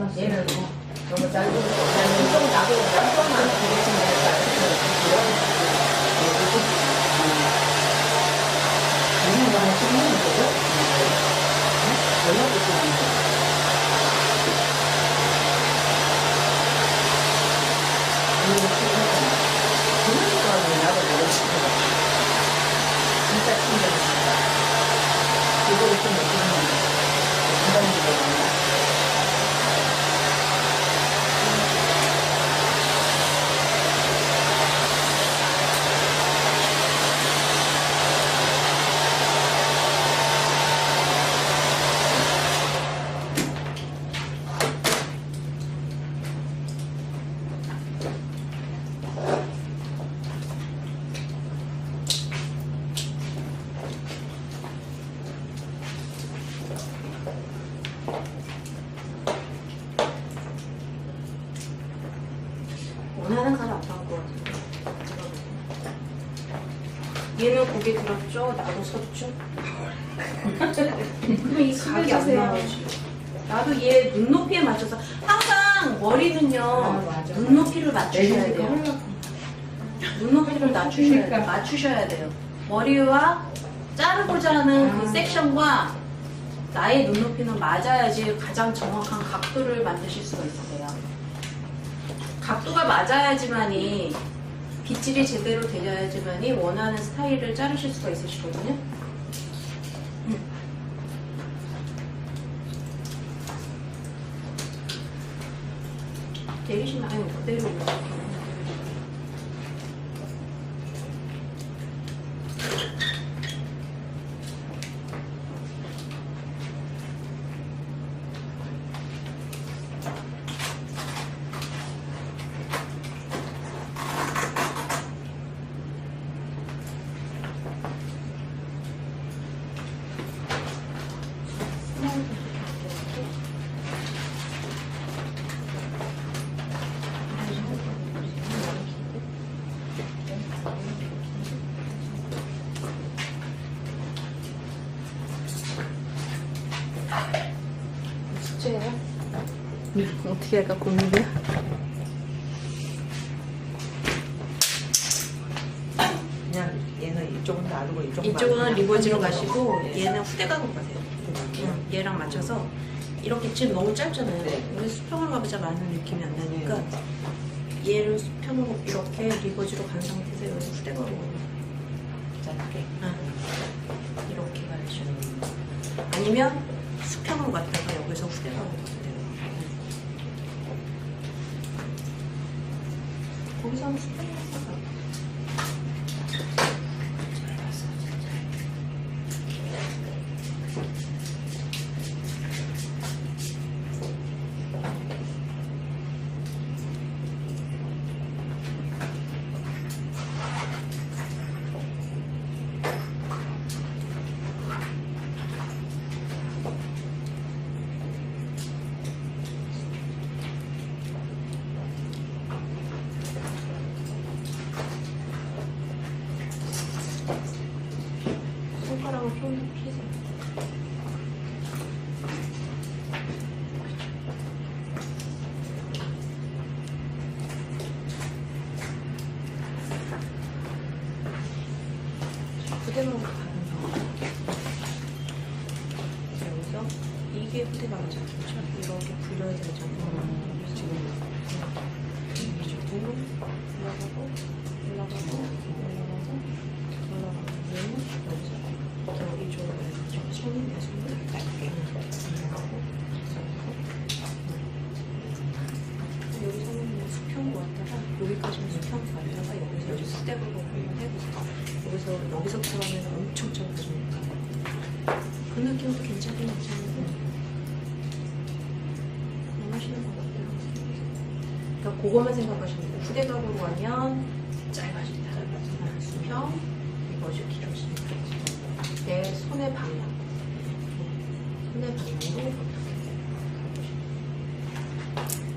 얘는 너무 나는 좀 나도 양쪽만 그리시면 모르겠어. 진짜 충격이다. 이거를 좀 느끼는 건데. 부담스러워. 원하는 칼 안 나올 것 같은데. 얘는 고개 들었죠? 나도 섰죠? 그럼 이 각이 안 나오지. 나도 얘 눈높이에 맞춰서 항상 머리는요 아, 맞아. 눈높이를 맞추셔야 내리니까 돼요. 눈높이를 맞추셔야 돼요. 그러니까. 맞추셔야 돼요. 머리와 자르고자 하는 그 아. 섹션과 나의 눈높이는 맞아야지 가장 정확한 각도를 만드실 수가 있으세요. 각도가 맞아야지만이 빗질이 제대로 되어야지만이 원하는 스타일을 자르실 수가 있으시거든요. 내리시면 아니 그대로 이렇게. 숙제예요? 어떻게 할까 고민이야? 그냥 얘는 이쪽은 나르고 이쪽은 이쪽은 리버지로 그냥 가시고 네. 얘는 후대각으로 가세요. 응, 얘랑 맞춰서 이렇게 지금 너무 짧잖아요. 네. 여기 수평으로 가보자 많은 느낌이 안 나니까 얘를 수평으로 이렇게 리버지로 간 상태에서 여기서 후대각으로 가요. 짧게. 응. 이렇게 가야죠. 아니면 수평으로 갔다가 여기서 후대각으로 가면 돼요. 거기서 한번 수평으로 가요. 손가락을 좀 피세요. 후대방으로 가는 거. 여기서 이게 후대방이잖아. 그렇죠? 이렇게 굴려야 되잖아. 지금 이쪽으로 올라가고 올라가고 올라가고 올라가고 여기서 여기 쪽으로 손이 내 손을 짧게 올라가고 여기서는 그냥 수평으로 왔다가 여기까지는 수평으로 갔다가 여기서 이제 스텝으로 한번 해보세요. 여기서 여기서부터 가면 엄청 짧아지니까 그 느낌도 괜찮긴 괜찮은데 원하시는 것 같아요. 그것만 생각하시면 돼요. 후대각으로 가면. 아, 수평, 이것이 길어지니까. 내 손의 방향. 손의 방향으로 어떻게 가보시면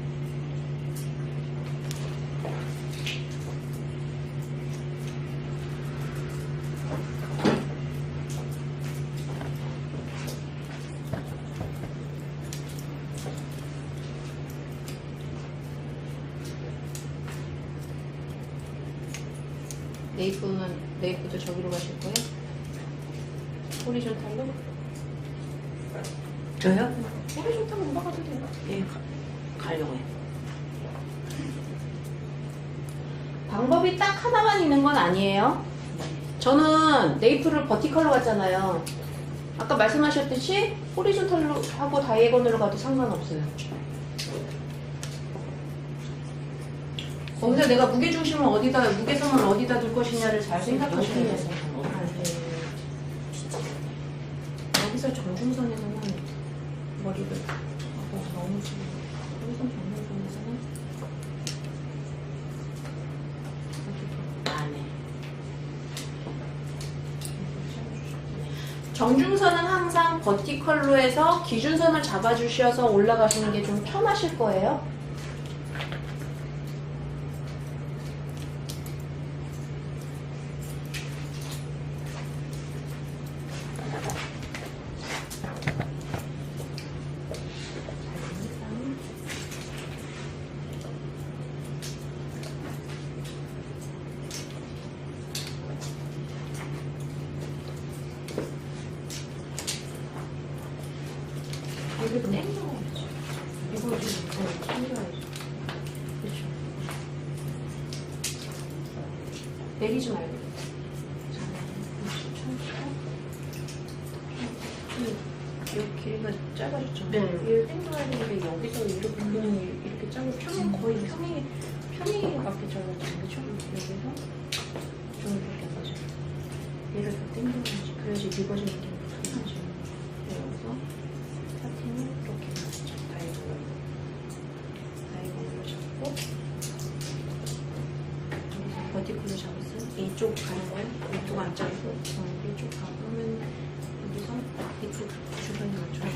네이프는 네이프도 저기로 가실 거예요? 호리존탈로? 저요? 호리존탈 올라가도 돼요. 예, 가, 가려고요. 방법이 딱 하나만 있는 건 아니에요. 저는 네이프를 버티컬로 갔잖아요. 아까 말씀하셨듯이 호리존탈로 하고 다이애곤으로 가도 상관없어요. 거기서 내가 무게 중심을 어디다 무게선을 어디다 둘 것이냐를 잘 생각하셔야 돼요. 여기서 정중선에서는 머리를 하고 너무 좀 여기서 정중선에서는 안 해. 정중선은 항상 버티컬로 해서 기준선을 잡아주셔서 올라가시는 게 좀 편하실 거예요. 이거 땡겨야지. 이거 지금 땡겨야지. 그렇죠. 내리지 말고. 여기 길이가 짧아졌죠. 네. 얘를 땡겨야 되는데 여기서 이렇게 그냥 이렇게 짧아 평행 거의 평행 평행 같게 잘라지는 거죠. 여기서 좀 이렇게 가죠. 얘를 더 땡겨야지. 그래야지 리버진 느낌이 나죠. 여기서 파팅을 이렇게 맞죠. 다이고로 다이고로 잡고 여기서 버티클로 잡았어요. 이쪽 가는 거예요. 이쪽 안 자르고 어, 이쪽 가보면 여기서 이쪽 주변에 맞춰요.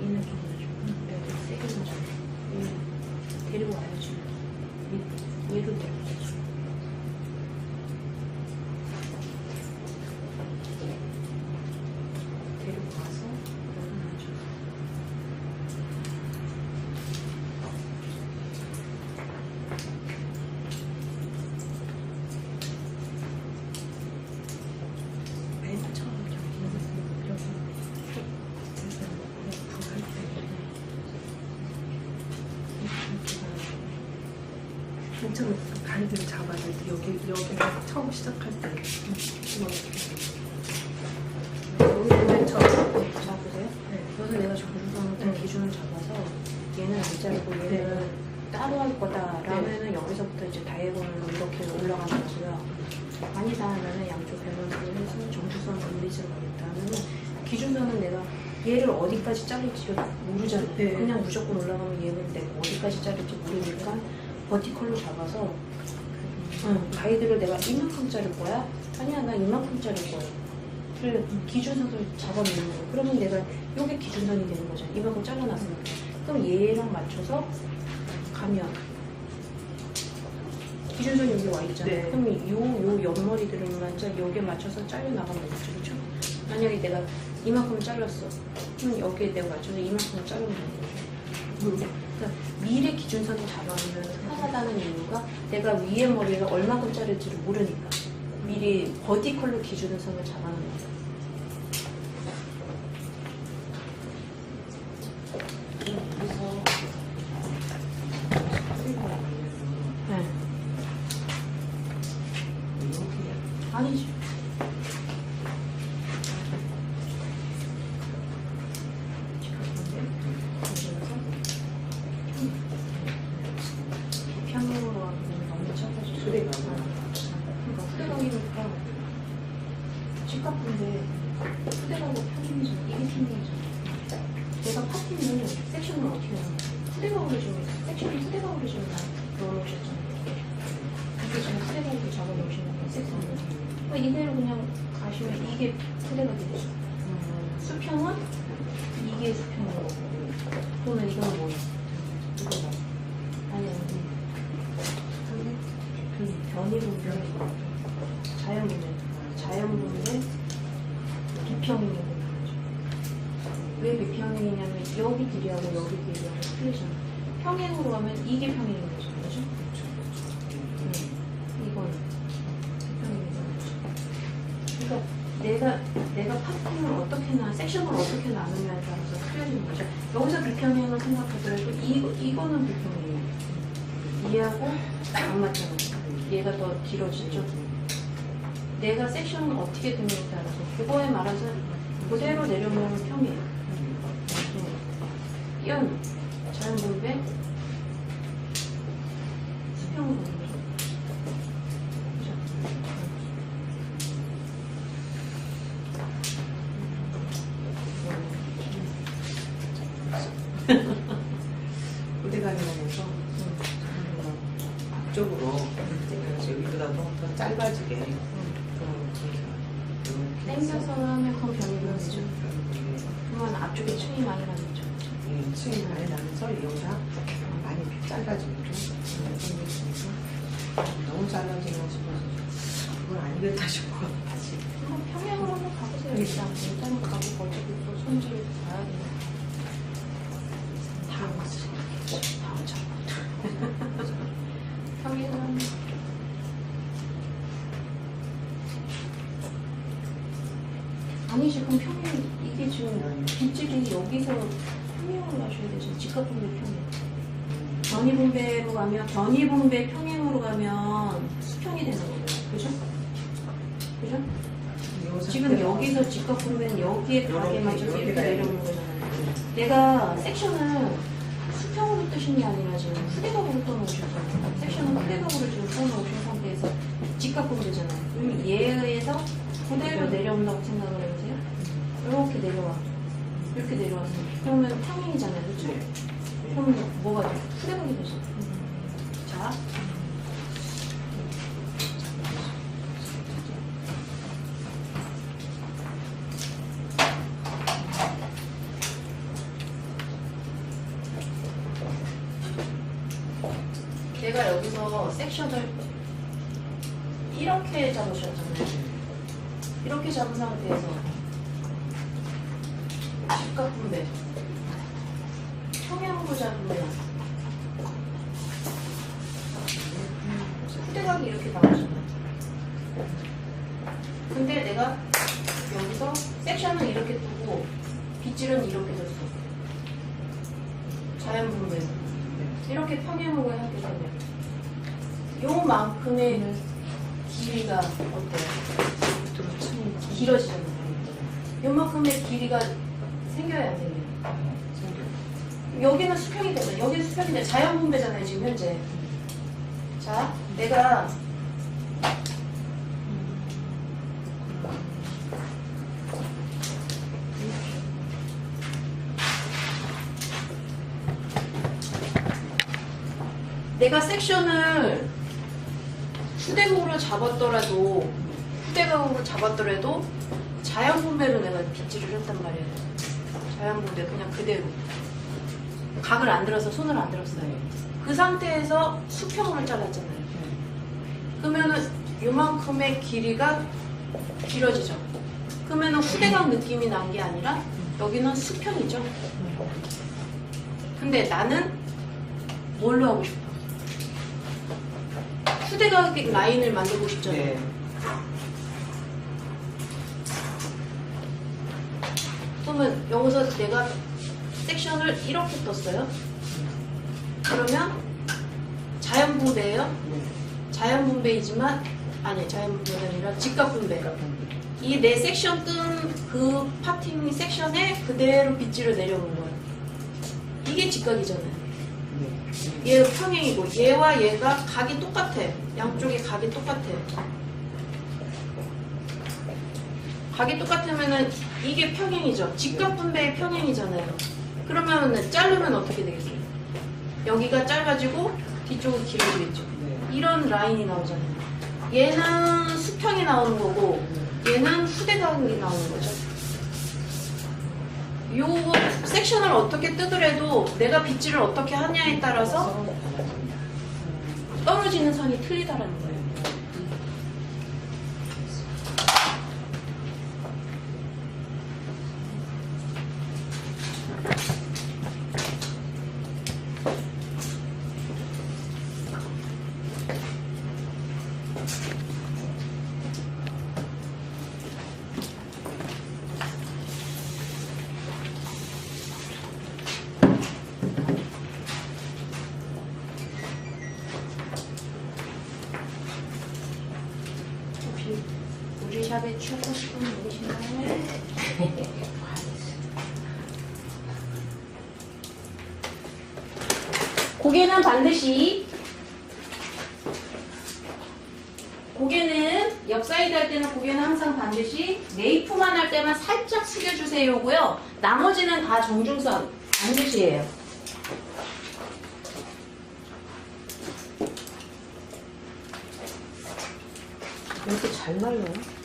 얘는 좀 맞죠. 여기 세게 맞죠. 얘 데리고 와야지. 얘- 얘를 데리고 와야지. 데리고 와서 여기 맞춰. 맨 처음 저기 이렇게 불할 그 가이드를 잡아야 돼. 여기 여기가 처음 시작할 때. 여기 맨 처음. 잡으세요? 네. 그래서 내가 정주성을 딱 네. 기준을 잡아서 얘는 안 자르고 얘는 네. 따로 할 거다라면은 여기서부터 이제 다이애곤으로 이렇게 올라가는 거고요. 아니다 하면은 양쪽 밸런스를 해서 정주선을 올리지를 가겠다면은 기준선은 내가 얘를 어디까지 자를지 모르잖아. 네. 그냥 무조건 올라가면 얘는 내가 어디까지 자를지 모르니까 버티컬로 잡아서 응, 가이드를 내가 이만큼 자를 거야? 아니야 나 이만큼 자를 거야. 그래 기준선을 잡아놓는 거야. 그러면 내가 요게 기준선이 되는 거잖아. 이만큼 잘라놨으니까. 그럼 얘랑 맞춰서 가면 기준선이 여기 와 있잖아. 네. 그럼 요, 요 옆머리들은 완전 여기에 맞춰서 잘려 나가면 되겠죠. 그렇죠? 만약에 내가 이만큼 잘랐어. 그럼 여기에 내가 맞춰서 이만큼 자르면 되는 거죠. 그러니까 미래 기준선을 잡아놓으면 편하다는 이유가 내가 위에 머리를 얼마큼 자를지를 모르니까 미리 버티컬로 기준선을 잡아놓는. 여기서 네. 아니지. 평행으로 하면 너무 작아지죠. 소리가 그러니까 후대각이니까 직각인데 후대각하고 평행이잖아. 이게 평행이잖아. 내가 파팅을 섹션을 어떻게 하는 거야? 후대각으로 지금 섹션을 후대각으로 지금 다 넣어놓으셨잖아요. 이게 지금 후대각으로 잡아놓으시는 거예요. 섹션을. 그러니까 이대로 그냥 가시면 이게 후대각이 되죠. 수평은 이게 수평이고 이건 뭐야? 이거 봐. 아니 아니. 변이 분배 자연 분배 자연 분배 비평행인 거죠. 왜 비평행이냐면 여기 길이하고 여기 길이하고 틀리잖아. 평행으로 하면 이게 평행인 거죠, 그죠? 네. 이건 비평행인 거죠. 그러니까 내가 내가 파팅을 어떻게 나 섹션을 어떻게 나누냐에 따라서 틀려지는 거죠. 여기서 비평행을 생각하더라도 이거 이거는 비평행이에요. 얘하고 안 맞잖아. 얘가 더 길어지죠. 내가 섹션을 어떻게 두냐에 따라서 그거에 말아서 그대로 내려오면 평이에요. 네. 연 자연 분배 수평으로 보는 거죠. 그죠? 부대가면에서 앞쪽으로 그래서 여기보다도 더 짧아지게 좀 땡겨서 하면 그건 변이 되죠. 그러면 앞쪽에 층이 많이 나겠죠. 예, 층이 많이 나면서 여기가 많이 짧아지고 너무 짧아지나 싶어서 그건 아니겠다 싶어 다시 한번 평양으로 한번 가보세요. 일단 일단은 가고 거기도 또 손질을 봐야 돼요. 다 왔어 다 오죠. 평양은 아니 지금 평양 이게 지금 여기서 평양으로 가셔야 되죠. 직각분배 평양. 변이분배로 가면 변이분배 평행으로 가면 수평이 되는 거예요. 그죠? 그죠? 요 지금 여기서 직각분배는 여기에 가게 맞춰서 이렇게 내려오는 거잖아요. 내가 섹션을 수평으로 뜨신 게 아니라 지금 후대각으로 떠놓으셨잖아요. 섹션은 후대각으로 지금 떠놓으신 상태에서 직각분배잖아요. 그럼 얘에 의해서 그대로 내려온다고 생각을 해보세요. 이렇게 내려와. 이렇게 내려왔어요. 그러면 평행이잖아요. 그렇죠? 그럼 뭐가 돼? 후대각이 되죠. 자, 후대각이 이렇게 나오잖아요. 근데 내가 여기서 섹션은 이렇게 두고 빗질은 이렇게 뒀어. 자연 분배. 이렇게 평행으로 하게 되면 요만큼의 길이가 어때요? 길어지잖아요. 요만큼의 길이가 생겨야 안 생겨요? 여기는 수평이 되잖아요. 여기는 수평이 돼. 자연 분배잖아요, 지금 현재. 자, 내가 내가 섹션을 후대각으로 잡았더라도 후대각으로 잡았더라도 자연 분배로 내가 빗질을 했단 말이에요. 자연 분배 그냥 그대로 각을 안 들어서 손을 안 들었어요. 그 상태에서 수평으로 잘랐잖아요. 그러면은 요만큼의 길이가 길어지죠. 그러면은 후대각 느낌이 난 게 아니라 여기는 수평이죠. 근데 나는 뭘로 하고 싶어? 후대각 라인을 만들고 싶잖아요. 네. 그러면 여기서 내가 섹션을 이렇게 떴어요. 그러면 자연 분배예요. 네. 자연 분배이지만 아니 자연 분배가 아니라 직각 분배. 이 내 섹션 뜬 그 파팅 섹션에 그대로 빗질을 내려오는 거예요. 이게 직각이잖아요. 네. 얘 평행이고 얘와 얘가 각이 똑같아. 양쪽에 각이 똑같아. 각이 똑같으면은 이게 평행이죠. 직각 분배의 평행이잖아요. 그러면 자르면 어떻게 되겠어요? 여기가 짧아지고 뒤쪽은 길어지겠죠. 네. 이런 라인이 나오잖아요. 얘는 수평이 나오는 거고 얘는 후대각이 나오는 거죠. 요 섹션을 어떻게 뜨더라도 내가 빗질을 어떻게 하냐에 따라서 떨어지는 선이 틀리다라는 거예요. 혹시 우리 샵에 추고 싶은 분 계신가요? 고개는 반드시 고개는 옆사이드 할 때는 고개는 항상 반드시 네이프만 할 때만 살짝 숙여주세요고요. 나머지는 다 정중선 반드시예요. 왜 이렇게 잘 말려요?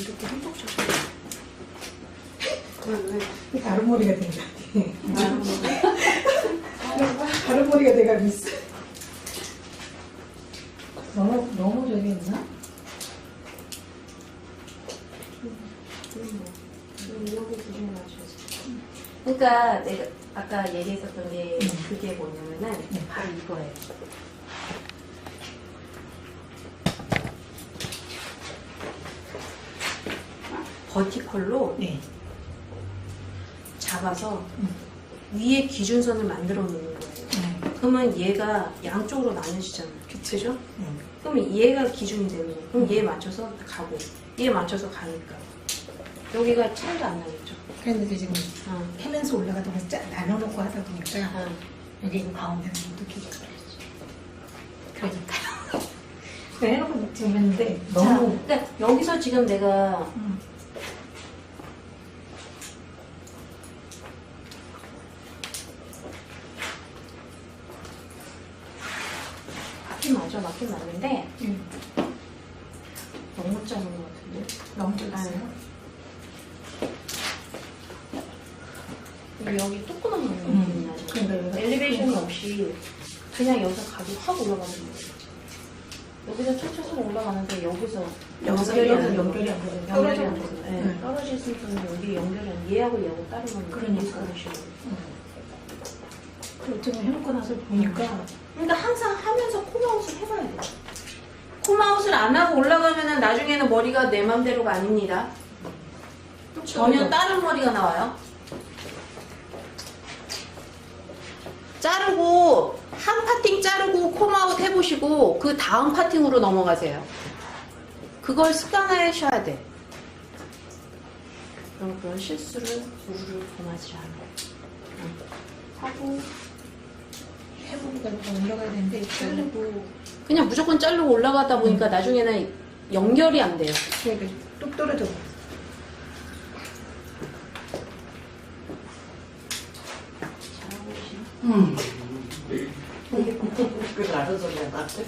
이렇게 한쪽 쳐서 왜, 왜? 다른 머리가 된것 같아. 아, 다른 머리가 돼가고 있어. 너무, 너무 저기 있나? 여기 기준에 맞춰서. 그러니까 내가 아까 얘기했었던 게 그게 뭐냐면은 바로 이거예요. 버티컬로 네. 잡아서 위에 기준선을 만들어 놓는 거예요. 그러면 얘가 양쪽으로 나눠지잖아요. 그죠? 그럼 얘가 기준이 되는 거예요. 그럼 얘에 맞춰서 가고, 얘에 맞춰서 가니까. 여기가 차이가 안 나겠죠. 그런데 지금 어. 해면서 올라가다 짜, 나눠놓고 하다 보니까 어. 여기 이 가운데는 못 느끼겠어. 그러니까요. 해놓고 재밌는데 자, 너무 그러니까 여기서 지금 내가 음. 맞긴 맞아, 맞긴 맞는데 음. 너무 작은 것 같은데. 너무 좋았어요. 그리고 여기 조그만 음. 느낌이 나죠. 그러니까 여기가 엘리베이션이 조금 없이 그냥 여기서 각이 확 올라가는 거예요. 여기서 촉촉 올라 가는데 여기서 여기서 연결이. 연결이 안 떨어져 연결이 안 있는 되는. 네, 네. 떨어져 있을 때는 여기 연결이 안 얘하고 얘하고 따로 가는 그러니까. 그리고 지금 해놓고 나서 보니까 그러니까 항상 하면서 콤아웃을 해봐야 돼요. 콤아웃을 안 하고 올라가면은 나중에는 머리가 내 맘대로가 아닙니다. 전혀 다른 머리가 나와요. 자르고 한 파팅 자르고 콤아웃 해보시고 그 다음 파팅으로 넘어가세요. 그걸 습관화하셔야 돼. 그럼 그런 실수를 우르르 범하지 않아요. 응. 하고 해보니까 좀 올라가야 되는데 자르고 그냥 무조건 자르고 올라가다 보니까 나중에는 연결이 안 돼요. 그러니까 뚝 떨어져. 잘하고 계시네. 음. 그 나는 소리야 나. 네?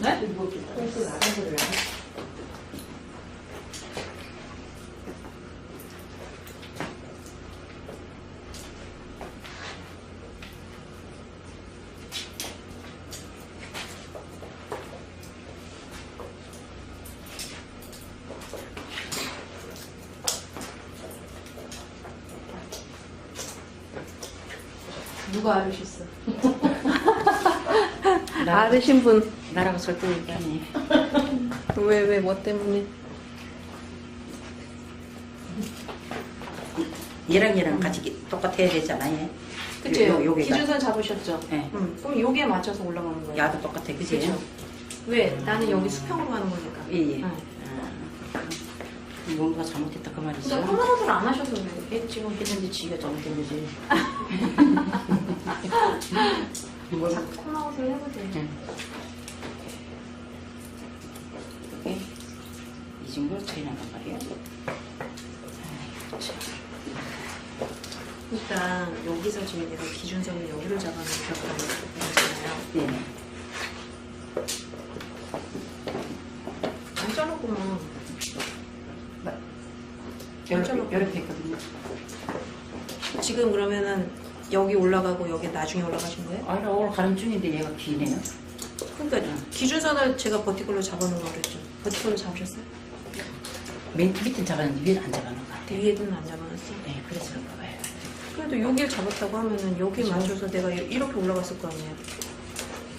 그 나는 소리야. 누가 알으셨어? 나, 아르신 분. 얘기 안 해. 왜, 왜, 뭐 때문에? 얘랑 얘랑 같이 기- 똑같아야 되잖아 얘. 그쵸? 요- 여기가. 기준선 잡으셨죠? 네. 음, 그럼 여기에 맞춰서 올라가는 거예요. 야도 똑같아 그지? 그쵸? 왜? 나는 여기 수평으로 가는 거니까. 예, 예. 응. 아, 뭔가 잘못했다 그 말이지. 근데 컴아웃을 안 하셔서 그래. 지금 근데 지가 잘못된 거지. 이거 코마우스를 해보세요. 응. 이게 이 정도로 차이. 아이고, 참. 일단 여기서 지금 내가 기준선을 여기를 잡아놓으려고 하잖아요. 네네. 안 잘랐구만. 이렇게, 이렇게 했거든요. 지금 그러면은 여기 올라가고 여기 나중에 올라가신 거예요? 아니, 오늘 가는 중인데 얘가 기네요. 그러니까 기준선을 제가 버티컬로 잡아놓은 거랬죠. 버티컬로 잡으셨어요? 맨 밑에 잡았는데 위에는 안 잡아놓은 것 같아요. 위에는 안 잡아놨어. 네, 그래서 그런가 봐요. 그래도 여기를 잡았다고 하면은 여기 맞춰서 내가 이렇게 올라갔을 거 아니에요.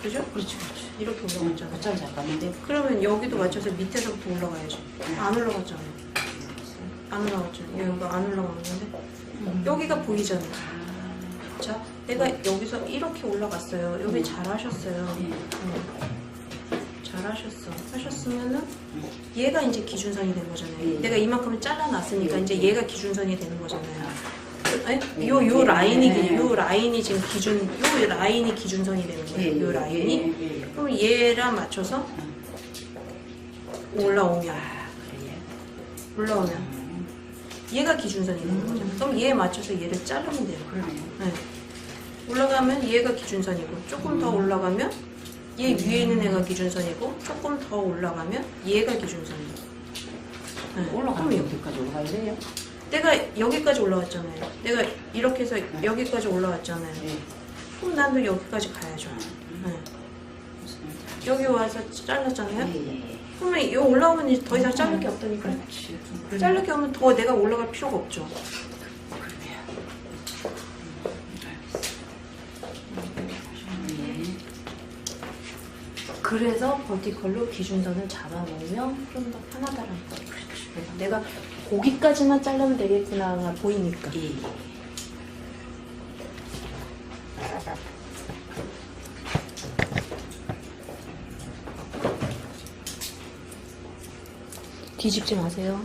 그죠? 그렇지, 그렇지. 이렇게 응, 올라갔잖아. 곧잘 잡았는데 그러면 여기도 맞춰서 밑에서부터 올라가야지. 안 올라갔잖아요. 안 올라갔잖아요. 여기가 안 올라갔는데 여기가 보이잖아. 자, 내가 여기서 이렇게 올라갔어요. 여기 잘하셨어요. 네. 응. 잘하셨어. 하셨으면은 얘가 이제 기준선이 된 거잖아요. 예. 내가 이만큼을 잘라놨으니까 예. 이제 얘가 기준선이 되는 거잖아요. 아니, 요, 요 라인이, 기- 요 라인이 지금 기준, 요 라인이 기준선이 되는 거예요. 요 라인이. 예, 예, 예. 그럼 얘랑 맞춰서 올라오면, 아. 올라오면 음, 얘가 기준선이 되는 거잖아요. 그럼 얘에 맞춰서 얘를 자르면 돼요. 네. 올라가면 얘가 기준선이고 조금 더 올라가면 얘 위에 있는 애가 기준선이고 조금 더 올라가면 얘가 기준선이고 네. 올라가면 그럼 여기까지 올라가야 돼요? 내가 여기까지 올라왔잖아요 내가 이렇게 해서 여기까지 올라왔잖아요 예. 그럼 난도 여기까지 가야죠 네. 무슨 말인지 여기 와서 잘랐잖아요 예, 예. 그러면 이거 올라오면 더 이상 자를 게 없다니까 그렇지. 좀 그러네요. 자를 게 없으면 더 내가 올라갈 필요가 없죠 그래서 버티컬로 기준선을 잡아놓으면 좀 더 편하다는 거예요 그래서 내가 거기까지만 자르면 되겠구나 보이니까 예, 예. 뒤집지 마세요.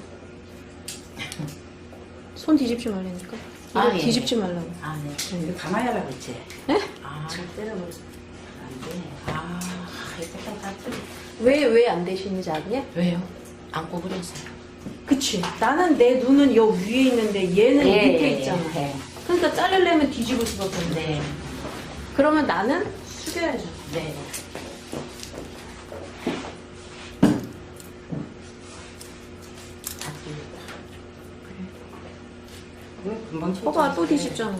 손 뒤집지 말라니까. 아, 예. 뒤집지 말라고. 아, 네. 이거 가마야라고 했지? 네? 아, 때려버렸어. 안 돼. 아, 왜, 왜 안 되시는지 아냐? 왜요? 안 구부렸어요. 그치. 나는 내 눈은 여 위에 있는데 얘는 밑에 있잖아. 네. 그러니까 자르려면 뒤집을 수밖에 없네. 네. 그러면 나는 숙여야죠. 네. 왜 금방 봐봐, 또? 뒤집잖아.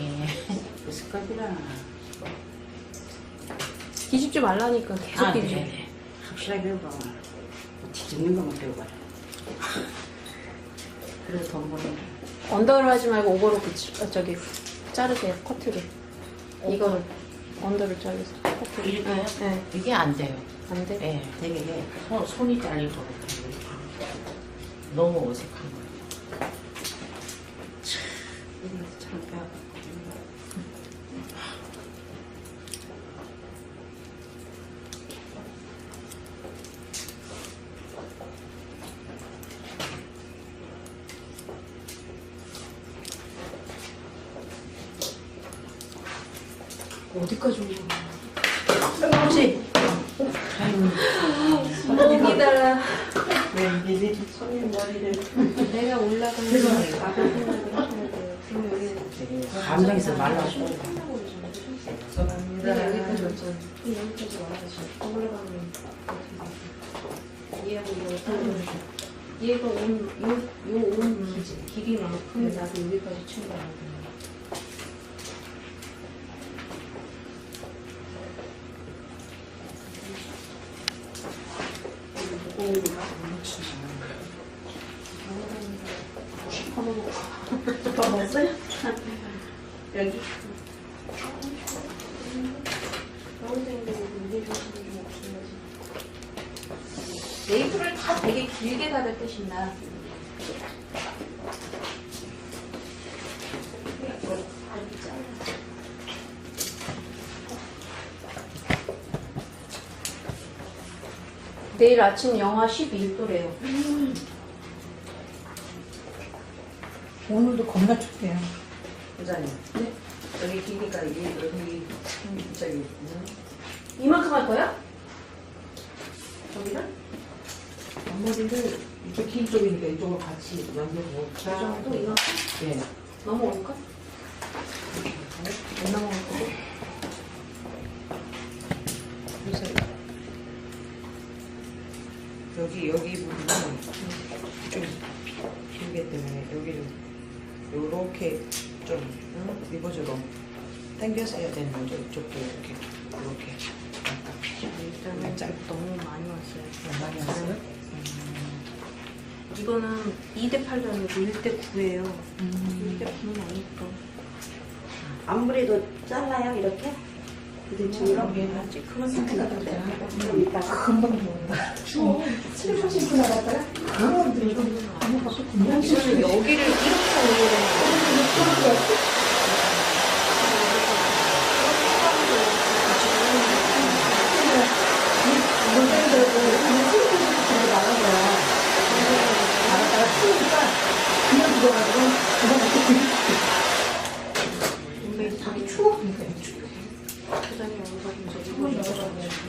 예. 그 습관이라. 뒤집지 말라니까 계속 아, 뒤집어. 네. 확실하게 배워봐. 뒤집는 것만 배워봐요. 그래서 돈 버는 거. 언더를 하지 말고 오버로 붙이, 어, 저기, 자르세요. 커트를. 이거를. 언더를 자르세요. 커트를. 이렇게요? 네. 이게 안 돼요. 안 돼? 예, 되게 손, 손이 잘릴 것 같아요. 너무 어색한 거예요. 참, 이거 참 배워. 어디까지 올라가? 혹시 손님이다. 네, 이게 손님 머리를. 내가 돼요. 그럼 여기 감정에서 말라서. 내가 여기까지 왔잖아. 그럼 여기까지 와야지. 더 올라가면 얘하고 이거 따로 얘가 온, 요, 요온 길이만큼 나도 여기까지 챙겨야 돼. 더 먹었어요? 여기. 네이프를 다 되게 길게 때 신나. 내일 아침 영하 12도래요. 오늘도 겁나 춥대요. 부자님. 네. 여기 기니까 이게 여기 저기 음. 이만큼 할 거야? 저기는? 앞머리를 이쪽 긴 쪽이니까 이쪽으로 같이 연결해 이 정도 이만큼 예. 넘어올까? 안 넘어올 거고. 그래서 여기 여기 부분은 좀 길기 때문에 여기를 요렇게 좀 응? 리버즈로 당겨서 해야 되는 거죠. 이쪽도 이렇게 이렇게 일단은 짧- 너무 많이 왔어요. 많이 하세요? 이거는 2대 8도 아니고 1대 9예요. 1대 9는 아니까. 앞머리도 잘라요 이렇게? 안 돼. 좀 이따가 금방 먹는다. 추워. 슬리퍼 신고 들고 금방 이거는 여기를 이렇게 돼. 분명히 자기 추워. 부장님 여